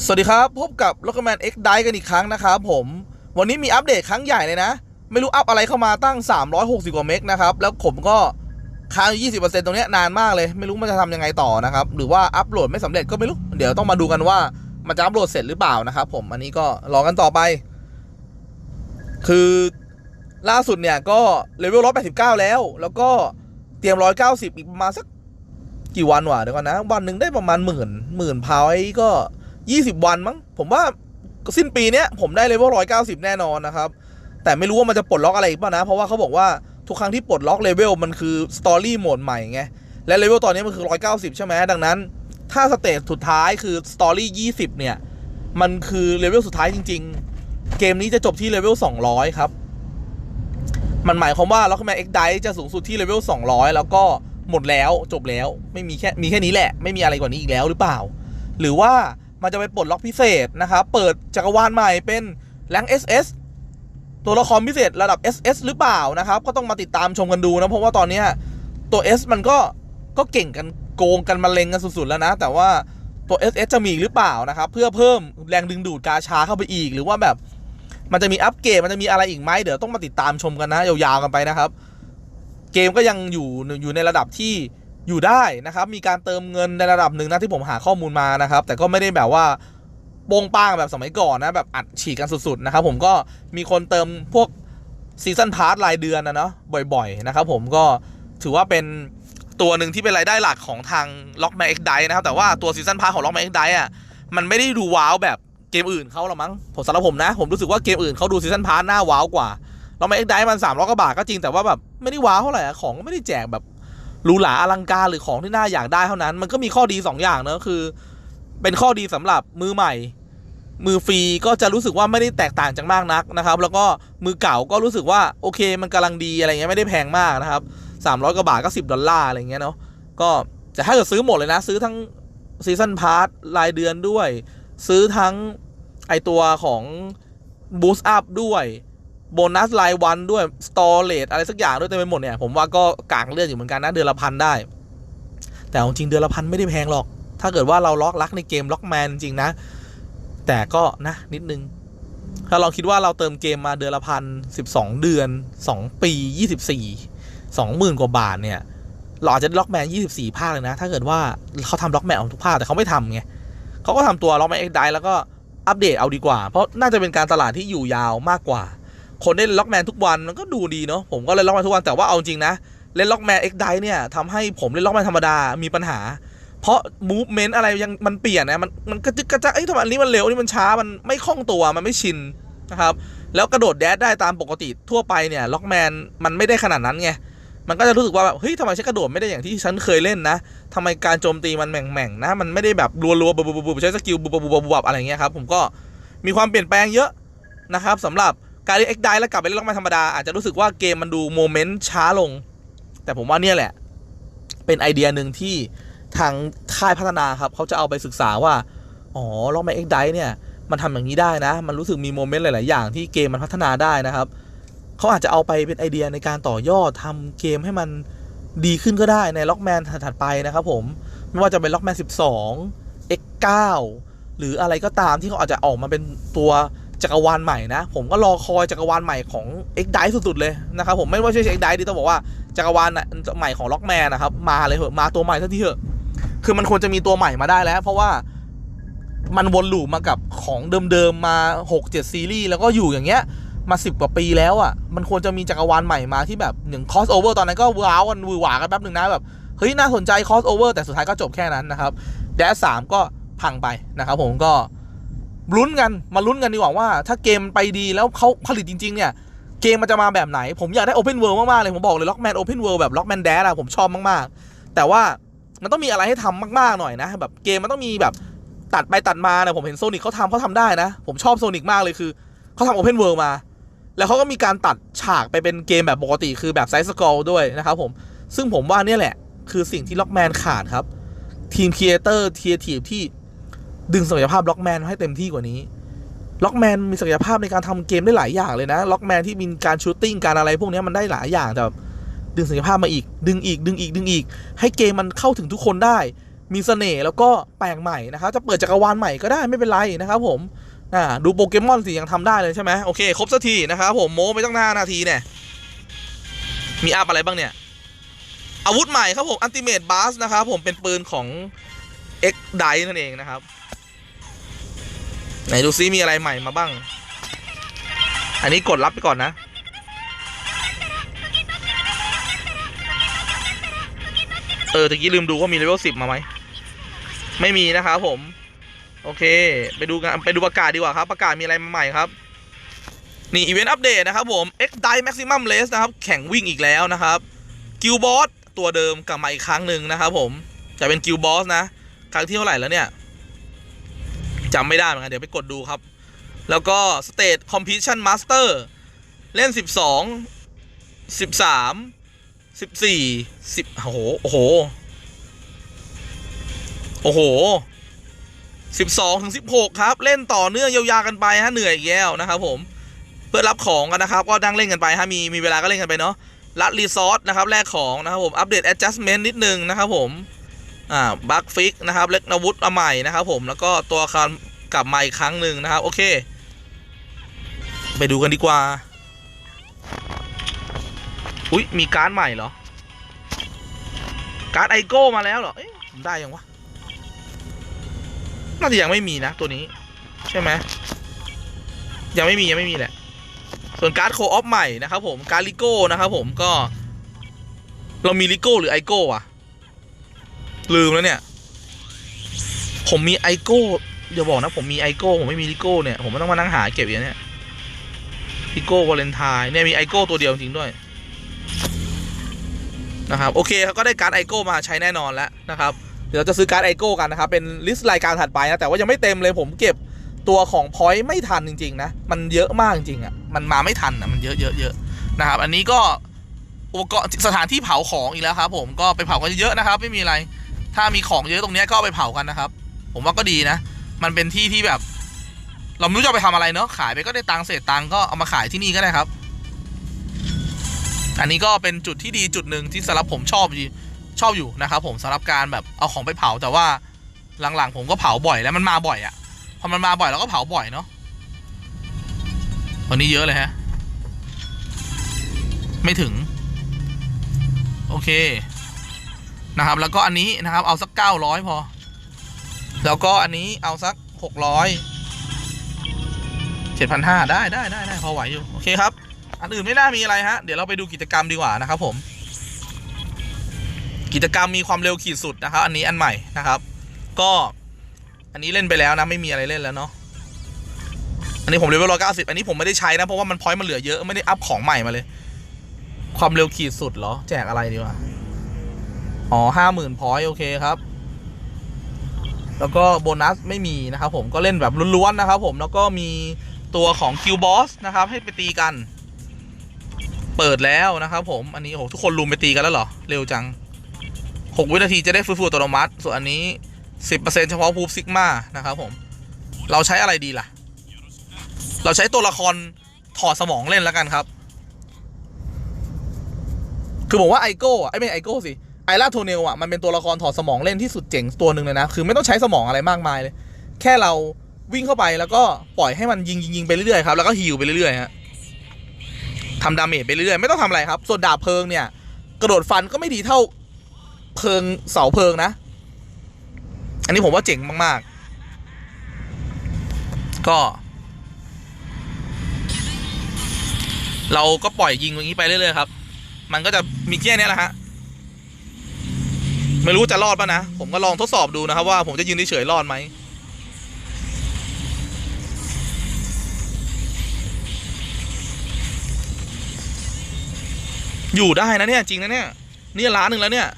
สวัสดีครับ พบกับ l o c k m a n X d i กันอีกครั้งนะครับผม วันนี้มีอัปเดตครั้งใหญ่เลยนะ ไม่รู้อัพอะไรเข้ามาตั้ง 360 กว่าเมกนะครับ แล้วผมก็ค้างอยู่ 20%ตรงเนี้นานมากเลย ไม่รู้มันจะทำยังไงต่อนะครับ หรือว่าอัปโหลดไม่สำเร็จก็ไม่รู้ เดี๋ยวต้องมาดูกันว่ามันจะอัปโหลดเสร็จหรือเปล่านะครับผม อันนี้ก็รอกันต่อไป คือล่าสุดเนี่ยก็เลเวล189 แล้ว แล้วก็เตรียม 190 อีกประมาณสักกี่วันวะเดี๋ยวก่อนนะ วันหนึ่งได้ประมาณหมื่นหมื่นพาวไอ้ก็ ยี่สิบวันมั้ง ผมว่าสิ้นปีเนี้ยผมได้เลเวลร้อยเก้าสิบแน่นอนนะครับ แต่ไม่รู้ว่ามันจะปลดล็อกอะไรอีกป่ะนะ เพราะว่าเขาบอกว่าทุกครั้งที่ปลดล็อกเลเวลมันคือสตอรี่โหมดใหม่ไง และเลเวลตอนนี้มันคือร้อยเก้าสิบใช่ไหมดังนั้น ถ้าสเตจสุดท้ายคือสตอรี่ยี่สิบเนี่ย มันคือเลเวลสุดท้ายจริง ๆ เกมนี้จะจบที่เลเวลสองร้อยครับ มันหมายความว่าล็อกแมนเอ็กไดจะสูงสุดที่เลเวล200แล้วก็หมดแล้วจบแล้วไม่มีแค่มีแค่นี้แหละ ไม่มีอะไรกว่านี้อีกแล้วหรือเปล่า หรือว่า มันจะไปปลดล็อกพิเศษนะครับเปิดจักรวาลใหม่เป็นแรง SS ตัวละครพิเศษระดับ SS หรือเปล่านะครับ ก็ต้องมาติดตามชมกันดูนะ เพราะว่าตอนนี้ตัว S มันก็ก็เก่งกันโกงกันมาเลงกันสุดๆแล้วนะ แต่ว่าตัว SS จะมีหรือเปล่านะครับ เพื่อเพิ่มแรงดึงดูดกาชาเข้าไปอีก หรือว่าแบบมันจะมีอัปเกรดมันจะมีอะไรอีกไหมเดี๋ยวต้องมาติดตามชมกันนะยาวๆกันไปนะครับ เกมก็ยังอยู่อยู่ในระดับที่ อยู่ได้นะครับ มีการเติมเงินในระดับหนึ่งนะที่ผมหาข้อมูลมานะครับ แต่ก็ไม่ได้แบบว่าโปงป้างแบบสมัยก่อนนะแบบอัดฉีดกันสุดๆนะครับผมก็มีคนเติมพวกซีซันพาร์ทรายเดือนนะเนาะบ่อยๆนะครับผมก็ถือว่าเป็นตัวหนึ่งที่เป็นรายได้หลักของทางล็อกแม X ไดนะครับ แต่ว่าตัวซีซันพาร์ทของล็อกแม X ไดอะมันไม่ได้ดูว้าวแบบเกมอื่นเขาหรอกมั้งผมสำหรับผมนะ ผมรู้สึกว่าเกมอื่นเขาดูซีซันพาร์ทหน้าว้าวกว่าเรามาเอ็กไดมันสามร้อยกว่าบาทก็จริงแต่ว่าแบบไม่ได้ว้าวเท่าไหร่ของก็ไม่ได้แจกแบบ หรูหราอลังการหรือของที่น่าอยากได้เท่านั้น มันก็มีข้อดี 2 อย่างนะคือ เป็นข้อดีสำหรับมือใหม่ มือฟรีก็จะรู้สึกว่าไม่ได้แตกต่างจากมากนักนะครับ แล้วก็มือเก่าก็รู้สึกว่าโอเค มันกำลังดีอะไรเงี้ยไม่ได้แพงมากนะครับ300กว่าบาทก็10ดอลลาร์อะไรเงี้ยเนาะก็แต่ถ้าเกิดซื้อหมดเลยนะ ซื้อทั้งซีซันพาร์ทรายเดือนด้วย ซื้อทั้งไอตัวของบูสต์อัพด้วย โบนัสรายวันด้วยสตอเรจอะไรสักอย่างด้วยเต็มไปหมดเนี่ยผมว่าก็กางเลือดอยู่เหมือนกันนะเดือนละพันได้ แต่เอาจริงเดือนละพันไม่ได้แพงหรอก ถ้าเกิดว่าเราล็อกรักในเกมล็อกแมนจริงนะ แต่ก็นะนิดนึง ถ้าเราคิดว่าเราเติมเกมมาเดือนละพันสิบสองเดือนสองปียี่สิบสี่สองหมื่นกว่าบาทเนี่ยเราอาจจะล็อกแมนยี่สิบสี่ภาคเลยนะ ถ้าเกิดว่าเขาทำล็อกแมนออกทุกภาคแต่เขาไม่ทำไงเขาก็ทำตัวล็อกแมนเอ็กไดแล้วก็อัปเดตเอาดีกว่า เพราะน่าจะเป็นการตลาดที่อยู่ยาวมากกว่า คนเล่นล็อกแมนทุกวันมันก็ดูดีเนาะผมก็เล่นล็อกแมนทุกวันแต่ว่าเอาจริงนะ เล่นล็อกแมนเอ็กไดเนี่ยทำให้ผมเล่นล็อกแมนธรรมดามีปัญหา เพราะมูฟเมนต์อะไรยังมันเปลี่ยนนะมันมันกระจึกกระจะเอ้ยทำไมอันนี้มันเร็วอันนี่มันช้ามันไม่คล่องตัวมันไม่ชินนะครับแล้วกระโดดแดดได้ตามปกติทั่วไปเนี่ยล็อกแมนมันไม่ได้ขนาดนั้นไงมันก็จะรู้สึกว่าแบบเฮ้ยทำไมฉันกระโดดไม่ได้อย่างที่ฉันเคยเล่นนะทำไมการโจมตีมันแหม่งๆนะมันไม่ได้แบบรัวๆบุบๆๆใช้สกิลบุบๆๆๆอะไรเงี้ยครับผมก็มีความเปลี่ยนแปลงเยอะนะครับสำหรับ การเล่นเอ็กไดแล้วกลับไปเล่นล็อกแมนธรรมดา อาจจะรู้สึกว่าเกมมันดูโมเมนต์ช้าลง แต่ผมว่าเนี่ยแหละ เป็นไอเดียหนึ่งที่ทางค่ายพัฒนาครับเขาจะเอาไปศึกษาว่าอ๋อล็อกแมนเอ็กไดเนี่ยมันทำอย่างนี้ได้นะ มันรู้สึกมีโมเมนต์หลาย ๆ อย่างที่เกมมันพัฒนาได้นะครับเขาอาจจะเอาไปเป็นไอเดียในการต่อยอดทำเกมให้มันดีขึ้นก็ได้ในล็อกแมนถัดๆไปนะครับผม ไม่ว่าจะเป็นล็อกแมน12 X9 หรืออะไรก็ตามที่เขาอาจจะออกมาเป็นตัว จักรวาลใหม่นะ ผมก็รอคอยจักรวาลใหม่ของ X d i สุดๆเลยนะครับผมไม่ว่าใช่ X d i ดีต้องบอกว่าจักรวาลน่ะใหม่ของล็อกแมนนะครับมาเลยเหอะมาตัวใหม่สักทีเถอะคือมันควรจะมีตัวใหม่มาได้แล้ว เพราะว่ามันวนลูปมากับของเดิมๆมา 6-7 ซีรีส์แล้วก็อยู่อย่างเงี้ยมา 10 กว่าปีแล้วอะ มันควรจะมีจักรวาลใหม่มาที่แบบอย่าง cross over ตอนนั้นก็ว้าวกันวือหวากันแป๊บหนึ่งนะแบบเฮ้ยน่าสนใจ cross over แต่สุดท้ายก็จบแค่นั้นนะครับแดสสามก็พังไปนะครับผมก็ ลุ้นกันมาลุ้นกันดีกว่าว่า ถ้าเกมไปดีแล้วเขาผลิตจริง ๆ เนี่ย เกมมันจะมาแบบไหน ผมอยากได้ Open World มาก ๆ เลย ผมบอกเลย Lockman Open World แบบ Lockman Dash อะผมชอบมาก ๆ แต่ว่ามันต้องมีอะไรให้ทำมาก ๆ หน่อยนะ แบบเกมมันต้องมีแบบตัดไปตัดมาเนี่ยผมเห็นโซนิ c เขาทำเขาทำได้นะ ผมชอบโซนิ c มากเลยคือเขาทำ Open World มา แล้วเขาก็มีการตัดฉากไปเป็นเกมแบบปกติคือแบบไซส์สกอร์ด้วยนะครับผมซึ่งผมว่าเนี่ยแหละ คือสิ่งที่ Lockman ขาดครับทีมครีเอเตอร์ทีเอทีฟที่ ดึงศักยภาพล็อกแมนให้เต็มที่กว่านี้ล็อกแมนมีศักยภาพในการทำเกมได้หลายอย่างเลยนะล็อกแมนที่มีการชูตติ้งการอะไรพวกนี้มันได้หลายอย่างแต่ดึงศักยภาพมาอีก ดึงอีกดึงอีกดึงอีก ให้เกมมันเข้าถึงทุกคนได้ มีเสน่ห์แล้วก็แปลกใหม่นะครับจะเปิดจักรวาลใหม่ก็ได้ไม่เป็นไรนะครับผมอ่าดูโปเกมอนสิยังทำได้เลยใช่ไหมโอเคครบสักทีนะครับผมโม้ไปตั้งหน้านาทีเนี่ยมีอัพอะไรบ้างเนี่ย อาวุธใหม่ครับผมอันติเม e บ s สนะครับผมเป็นปืนของ X d i นั่นเองนะครับ ไหนดูซิมีอะไรใหม่มาบ้าง อันนี้กดรับไปก่อนนะ เออตะกี้ลืมดูว่ามีเลเวลสิบมาไหม ไม่มีนะครับผม โอเค ไปดูกันไปดูประกาศดีกว่าครับ ประกาศมีอะไรใหม่ครับ นี่อีเวนต์อัปเดตนะครับผม X Die Maximum Race นะครับ แข่งวิ่งอีกแล้วนะครับกิลบอสตัวเดิมกลับมาอีกครั้งหนึ่งนะครับผม จะเป็นกิลบอสนะ ครั้งที่เท่าไหร่แล้วเนี่ย จำไม่ได้เหมือนกันเดี๋ยวไปกดดูครับ แล้วก็ State Competition Master เล่น 12 13สิบสี่สิบโอ้โหโอ้โหโอ้โหสิบสองถึงสิบหกครับ เล่นต่อเนื่องยาวๆกันไปฮะเหนื่อยอีกแล้วนะครับผมเพื่อรับของกันนะครับ ก็นั่งเล่นกันไปฮะมีมีเวลาก็เล่นกันไปเนาะรัดรีซอสนะครับแลกของนะครับผมอัปเดต adjustment นิดนึงนะครับผม อ่าบัคฟิกนะครับ เล็กนวุธมาใหม่นะครับ ผมแล้วก็ตัวอาคารกลับมาอีกครั้งหนึ่งนะครับ โอเค ไปดูกันดีกว่า อุ้ยมีการ์ดใหม่เหรอ การ์ดไอโก้มาแล้วเหรอเอ๊ะได้ยังวะน่าจะยังไม่มีนะตัวนี้ ใช่ไหมยังไม่มียังไม่มีแหละ ส่วนการ์ดโคออฟใหม่นะครับผมการ์ดลิโก้นะครับผมก็ เรามีลิโก้หรือไอโก้อะ ลืมแล้วเนี่ย ผมมีไอโก้อย่าบอกนะ ผมมีไอโก้ผมไม่มีลิโก้เนี่ย ผมไม่ต้องมานั่งหาเก็บอย่างเนี้ยลิโก้วาเลนไทน์เนี่ยมีไอโก้ตัวเดียวจริงด้วยนะครับโอเคครับก็ได้การ์ดไอโก้มาใช้แน่นอนแล้วนะครับเดี๋ยวเราจะซื้อการ์ดไอโก้กันนะครับเป็นลิสต์รายการถัดไปนะแต่ว่ายังไม่เต็มเลยผมเก็บตัวของพอยต์ไม่ทันจริง ๆ นะ มันเยอะมากจริงๆอะมันมาไม่ทันอะมันเยอะเยอะเยอะนะครับ อันนี้ก็อุปกรณ์สถานที่เผาของอีกแล้วครับผมก็ไปเผากันเยอะนะครับ ไม่มีอะไร ถ้ามีของเยอะตรงนี้ก็เอาไปเผากันนะครับ ผมว่าก็ดีนะ มันเป็นที่ที่แบบ เราไม่รู้จะไปทำอะไรเนาะขายไปก็ได้ตังค์เศษตังค์ก็เอามาขายที่นี่ก็ได้ครับ อันนี้ก็เป็นจุดที่ดีจุดหนึ่งที่สำหรับผมชอบชอบอยู่นะครับ ผมสำหรับการแบบเอาของไปเผาแต่ว่าหลังๆ ผมก็เผาบ่อยแล้วมันมาบ่อยอะ่ะพอมันมาบ่อยเราก็เผาบ่อยเนาะวันนี้เยอะเลยฮะ ไม่ถึง โอเค นะครับ แล้วก็อันนี้นะครับเอาสักเก้าร้อยพอ แล้วก็อันนี้เอาสักหกร้อยเจ็ดพันห้าได้ได้ได้ได้พอไหวอยู่ โอเคครับ อันอื่นไม่น่ามีอะไรฮะ เดี๋ยวเราไปดูกิจกรรมดีกว่านะครับผม กิจกรรมมีความเร็วขีดสุดนะครับ อันนี้อันใหม่นะครับ ก็อันนี้เล่นไปแล้วนะไม่มีอะไรเล่นแล้วเนาะอันนี้ผมเลเวลร้อยเก้าสิบอันนี้ผมไม่ได้ใช้นะเพราะว่ามันพอยต์มันเหลือเยอะไม่ได้อัพของใหม่มาเลย ความเร็วขีดสุดเหรอ แจกอะไรดีวะ อ๋อห้าหมื่นพอยต์โอเคครับ แล้วก็โบนัสไม่มีนะครับผมก็เล่นแบบล้วนๆนะครับผมแล้วก็มีตัวของคิวบอสนะครับ ให้ไปตีกัน เปิดแล้วนะครับผมอันนี้โอ้โหทุกคนรุมไปตีกันแล้วเหรอ เร็วจัง 6 วินาทีจะได้ฟื้นฟูอัตโนมัติ ส่วนอันนี้ 10%เฉพาะพูฟซิกมานะครับผม เราใช้อะไรดีล่ะ เราใช้ตัวละครถอดสมองเล่นแล้วกันครับ คือผมว่าไอโก้อะไอไม่ไอโก้สิ ไอร่าโทเนลอะมันเป็นตัวละครถอดสมองเล่นที่สุดเจ๋งตัวหนึ่งเลยนะ คือไม่ต้องใช้สมองอะไรมากมายเลย แค่เราวิ่งเข้าไปแล้วก็ปล่อยให้มันยิงยิงยิงไปเรื่อยๆครับแล้วก็ฮิวไปเรื่อยๆฮะทำดาเมจไปเรื่อยๆไม่ต้องทำอะไรครับ ส่วนดาบเพลิงเนี่ย กระโดดฟันก็ไม่ดีเท่าเพลิงเสาเพลิงนะ อันนี้ผมว่าเจ๋งมากๆ ก็ เราก็ปล่อยยิงอย่างนี้ไปเรื่อยๆครับ มันก็จะมีแค่นี้แหละฮะ ไม่รู้จะรอดป่ะนะ ผมก็ลองทดสอบดูนะครับว่าผมจะยืนเฉยรอดไหมอยู่ได้นะเนี่ยจริงนะเนี่ยนี่ร้านหนึ่งแล้วเนี่ย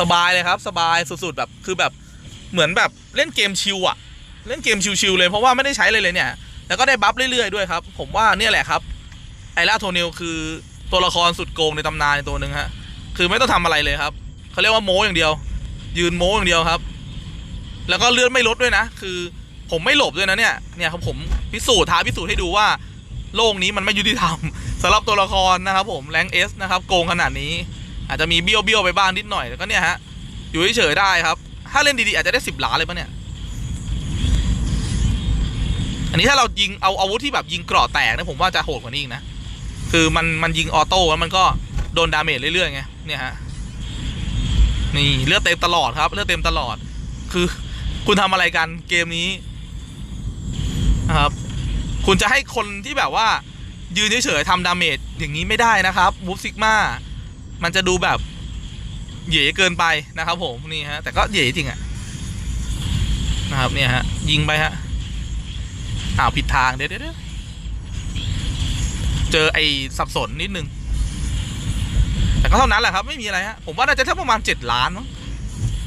สบายเลยครับ สบายสุดๆแบบคือแบบเหมือนแบบเล่นเกมชิลอะเล่นเกมชิลๆเลยเพราะว่าไม่ได้ใช้เลยเลยเนี่ย แล้วก็ได้บัฟเรื่อยๆด้วยครับ ผมว่าเนี่ยแหละครับ ไอร่าโทนิลคือตัวละครสุดโกงในตำนานตัวหนึ่งฮะ คือไม่ต้องทำอะไรเลยครับ เขาเรียกว่าโม้อย่างเดียว ยืนโม้อย่างเดียวครับ แล้วก็เลือดไม่ลดด้วยนะ คือผมไม่หลบด้วยนะเนี่ย เนี่ยครับผมพิสูจน์ท้าพิสูจน์ให้ดูว่า โลกนี้มันไม่ยุติธรรมสำหรับตัวละครนะครับผมแรงเอสนะครับโกงขนาดนี้ อาจจะมีเบี้ยวเบี้ยวไปบ้างนิดหน่อยแล้วก็เนี่ยฮะ อยู่เฉยๆได้ครับ ถ้าเล่นดีๆอาจจะได้สิบล้านเลยปะเนี่ย อันนี้ถ้าเรายิงเอาอาวุธที่แบบยิงกราะแตกนะผมว่าจะโหดกว่านี้อีกนะ คือมันมันยิงออโต้แล้วมันก็โดนดาเมจเรื่อยๆไงเนี่ยฮะนี่เลือดเต็มตลอดครับ เลือดเต็มตลอด คือคุณทำอะไรกันเกมนี้นะครับ คุณจะให้คนที่แบบว่า ยืนเฉยๆทำดาเมจอย่างนี้ไม่ได้นะครับวูฟซิกมามันจะดูแบบเหย่เกินไปนะครับ ผมนี่ฮะแต่ก็เหย่จริงอะนะครับเนี่ยฮะยิงไปฮะอ้าวผิดทางเดี๋ยวเดี๋ยว เจอไอ้สับสนนิดนึง แต่ก็เท่านั้นแหละครับ ไม่มีอะไรฮะ ผมว่าน่าจะแค่าประมาณเจ็ดล้านมั้ง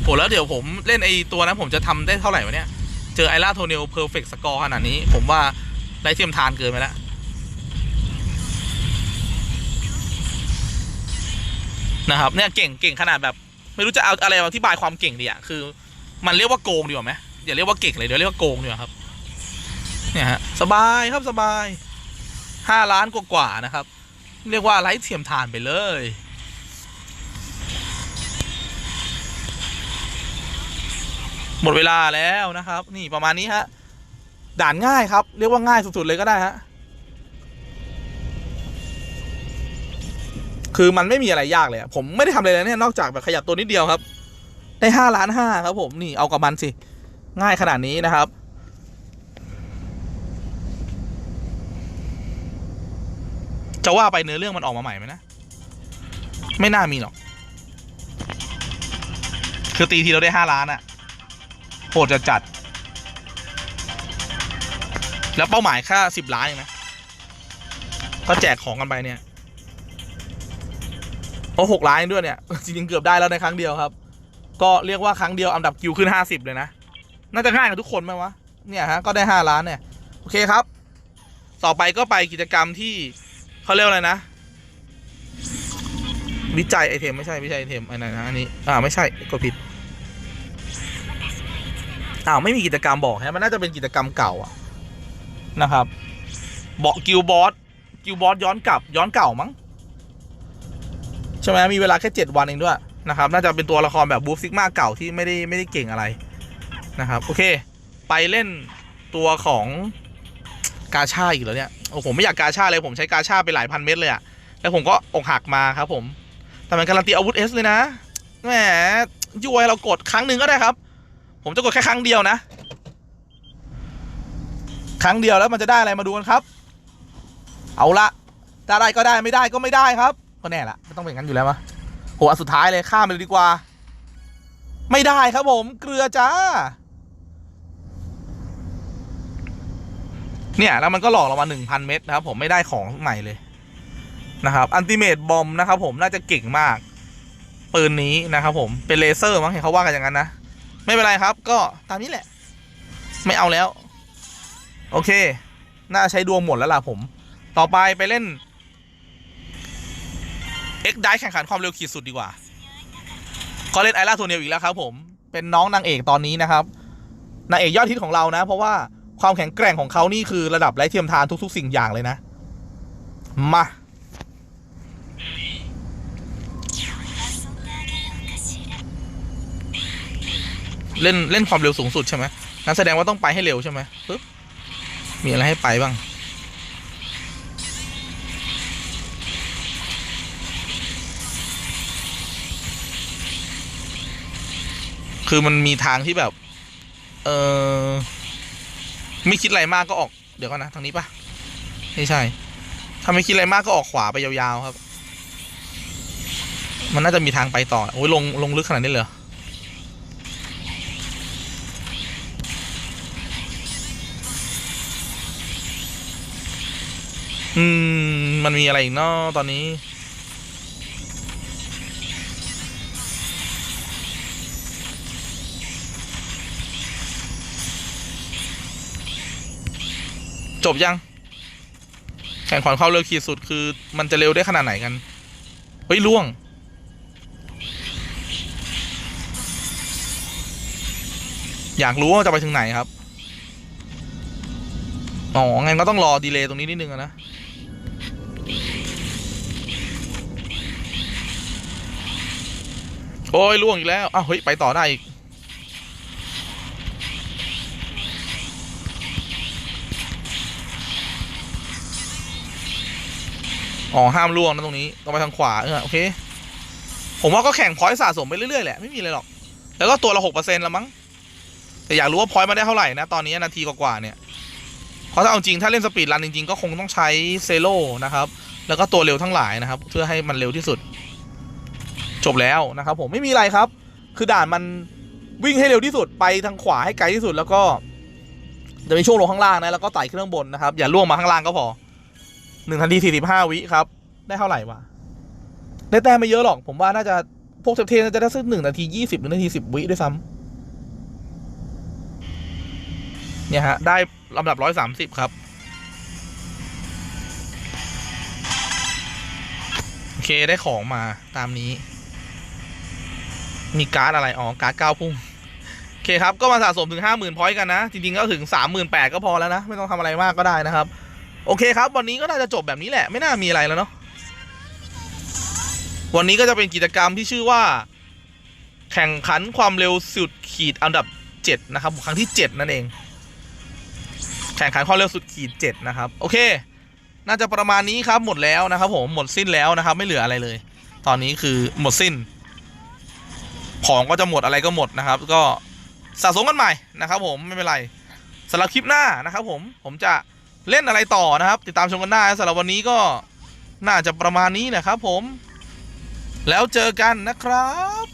โหแล้วเดี๋ยวผมเล่นไอ้ตัวนั้นผมจะทำได้เท่าไหร่วะเนี่ย เจอไอร่าโทเนลเพอร์เฟกต์สกอร์ขนาดนี้ ผมว่าได้เทียมทานเกินไปแล้วนะครับเนี่ยเก่งเก่งขนาดแบบ ไม่รู้จะเอาอะไรอธิบายความเก่งดีอะคือ มันเรียกว่าโกงดีกว่าไหมอย่าเรียกว่าเก่งเลยเดี๋ยวเรียกว่าโกงดีกว่าครับ เนี่ยฮะสบายครับสบาย ห้าล้านกว่าๆนะครับ เรียกว่าไร้เทียมทานไปเลย หมดเวลาแล้วนะครับ นี่ประมาณนี้ฮะด่านง่ายครับ เรียกว่าง่ายสุดๆเลยก็ได้ฮะคือมันไม่มีอะไรยากเลยผมไม่ได้ทำอะไรเลยเนี่ยนอกจากแบบขยับตัวนิดเดียวครับ ได้ห้าล้านห้าครับผมนี่เอากับมันสิ ง่ายขนาดนี้นะครับ จะว่าไปเนื้อเรื่องมันออกมาใหม่ไหมนะ ไม่น่ามีหรอก คือตีทีเราได้ห้าล้านอะโหดจะจัด แล้วเป้าหมายค่าสิบล้านเองนะก็แจกของกันไปเนี่ย โอ้หกล้านด้วยเนี่ย จริงๆเกือบได้แล้วในครั้งเดียวครับ ก็เรียกว่าครั้งเดียวอันดับคิวขึ้นห้าสิบเลยนะ น่าจะง่ายกับทุกคนไหมวะ เนี่ยฮะ ก็ได้ห้าล้านเนี่ย โอเคครับ ต่อไปก็ไปกิจกรรมที่ เขาเรียกว่าอะไรนะ วิจัยไอเทมไม่ใช่ไม่ใช่ไอเทมอันไหนนะอันนี้อ่าไม่ใช่กดผิดอ้าวไม่มีกิจกรรมบอกฮะมันน่าจะเป็นกิจกรรมเก่าอะนะครับบอกกิลบอสกิลบอสย้อนกลับย้อนเก่ามั้งใช่ไหมมีเวลาแค่เจ็ดวันเองด้วยนะครับ น่าจะเป็นตัวละครแบบบูฟซิกมาเก่าที่ไม่ได้ไม่ได้เก่งอะไรนะครับ โอเค ไปเล่นตัวของ กาชาอีกแล้วเนี่ยโอ้ผมไม่อยากกาชาเลยผมใช้กาชาไปหลายพันเม็ดเลยอะแล้วผมก็อกหักมาครับผม แต่มันการันตีอาวุธเอสเลยนะแหมย้วยเรากดครั้งหนึ่งก็ได้ครับ ผมจะกดแค่ครั้งเดียวนะ ครั้งเดียวแล้วมันจะได้อะไรมาดูกันครับ เอาละจะได้ก็ได้ไม่ได้ก็ไม่ได้ครับก็แน่ละไม่ต้องเป็นงั้นอยู่แล้วมะโหอันสุดท้ายเลยข้ามไปเลยดีกว่า ไม่ได้ครับผม เกลือจ้า เนี่ยแล้วมันก็หลอกเรามาหนึ่งพันเม็ดนะครับผมไม่ได้ของใหม่เลยนะครับอันติเมตบอมนะครับผมน่าจะเก่งมาก ปืนนี้นะครับผมเป็นเลเซอร์มั้งเห็นเขาว่ากันอย่างนั้นนะ ไม่เป็นไรครับ ก็ตามนี้แหละ ไม่เอาแล้ว โอเค น่าใช้ดวงหมดแล้วล่ะผม ต่อไปไปเล่น X ได้แข่งขันความเร็วขีดสุดดีกว่า ก็เล่นไอร่าโทเนลอีกแล้วครับผมเป็นน้องนางเอกตอนนี้นะครับนางเอกยอดฮิตของเรานะ เพราะว่า ความแข็งแกร่งของเขานี่คือระดับไร้เทียมทานทุก ๆ สิ่งอย่างเลยนะ มา เล่นเล่นความเร็วสูงสุดใช่ไหมงั้นแสดงว่าต้องไปให้เร็วใช่ไหมปึ๊บมีอะไรให้ไปบ้างคือมันมีทางที่แบบ เออ ไม่คิดอะไรมากก็ออก เดี๋ยวก่อนนะทางนี้ปะไม่ใช่ ถ้าไม่คิดอะไรมากก็ออกขวาไปยาวๆครับ มันน่าจะมีทางไปต่อโอ้ยลงลงลึกขนาดนี้เลยออืม มันมีอะไรอีกเนาะตอนนี้ จบยังแข่งขอนเข้าเร็วขีดสุดคือ มันจะเร็วได้ขนาดไหนกัน เฮ้ยล่วง อยากรู้ว่าจะไปถึงไหนครับ อ๋อ งั้นก็ต้องรอดีเลย์ตรงนี้นิดนึงนะโอ้ยล่วงอีกแล้วอ้าวเฮ้ย ไปต่อได้อีก อ๋อห้ามล่วงนะตรงนี้ต้องไปทางขวาเออโอเค ผมว่าก็แข่งพอยต์สะสมไปเรื่อยๆแหละไม่มีอะไรหรอก แล้วก็ตัวละหกเปอร์เซ็นต์ละมั้งแต่อยากรู้ว่าพอยต์มาได้เท่าไหร่นะตอนนี้นาทีกว่าๆเนี่ยเพราะถ้าเอาจริงถ้าเล่นสปีดรันจริงๆก็คงต้องใช้เซโลนะครับ แล้วก็ตัวเร็วทั้งหลายนะครับ เพื่อให้มันเร็วที่สุด จบแล้วนะครับ ผมไม่มีอะไรครับ คือด่านมันวิ่งให้เร็วที่สุดไปทางขวาให้ไกลที่สุดแล้วก็จะมีช่วงลงข้างล่างนะแล้วก็ไต่ขึ้นข้างบนนะครับอย่าล่วงมาข้างล่างก็พอ นึ่งนาทีสี่สิบห้าวิครับ ได้เท่าไหร่วะได้แต้มไม่เยอะหรอก ผมว่าน่าจะพวกเทปเทนจะได้สักหนึ่งนาทียี่สิบหรือนาทีสิบวิด้วยซ้ำเนี่ยฮะ ได้ลำดับร้อยสามสิบครับ โอเคได้ของมาตามนี้ มีการ์ดอะไร อ๋อ การ์ดเก้าพุ่ง โอเคครับ ก็มาสะสมถึงห้าหมื่นพอยต์กันนะ จริง ๆ ก็ถึงสามหมื่นแปดก็พอแล้วนะ ไม่ต้องทำอะไรมากก็ได้นะครับ โอเคครับ วันนี้ก็น่าจะจบแบบนี้แหละ ไม่น่ามีอะไรแล้วเนาะวันนี้ก็จะเป็นกิจกรรมที่ชื่อว่า แข่งขันความเร็วสุดขีดอันดับเจ็ดนะครับ ครั้งที่เจ็ดนั่นเอง แข่งขันความเร็วสุดขีดเจ็ดนะครับ โอเค น่าจะประมาณนี้ครับหมดแล้วนะครับ ผมหมดสิ้นแล้วนะครับ ไม่เหลืออะไรเลย ตอนนี้คือหมดสิ้น ของก็จะหมดอะไรก็หมดนะครับ ก็สะสมกันใหม่นะครับ ผมไม่เป็นไรสำหรับคลิปหน้านะครับ ผมผมจะ เล่นอะไรต่อนะครับ ติดตามชมกันได้สำหรับวันนี้ก็น่าจะประมาณนี้นะครับผม แล้วเจอกันนะครับ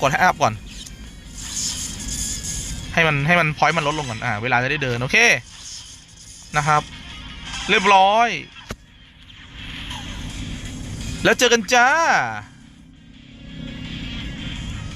กดให้อัพก่อน ให้มันให้มันพอยต์มันลดลงก่อนอ่าเวลาจะได้เดิน โอเคนะครับ เรียบร้อย แล้วเจอกันจ้า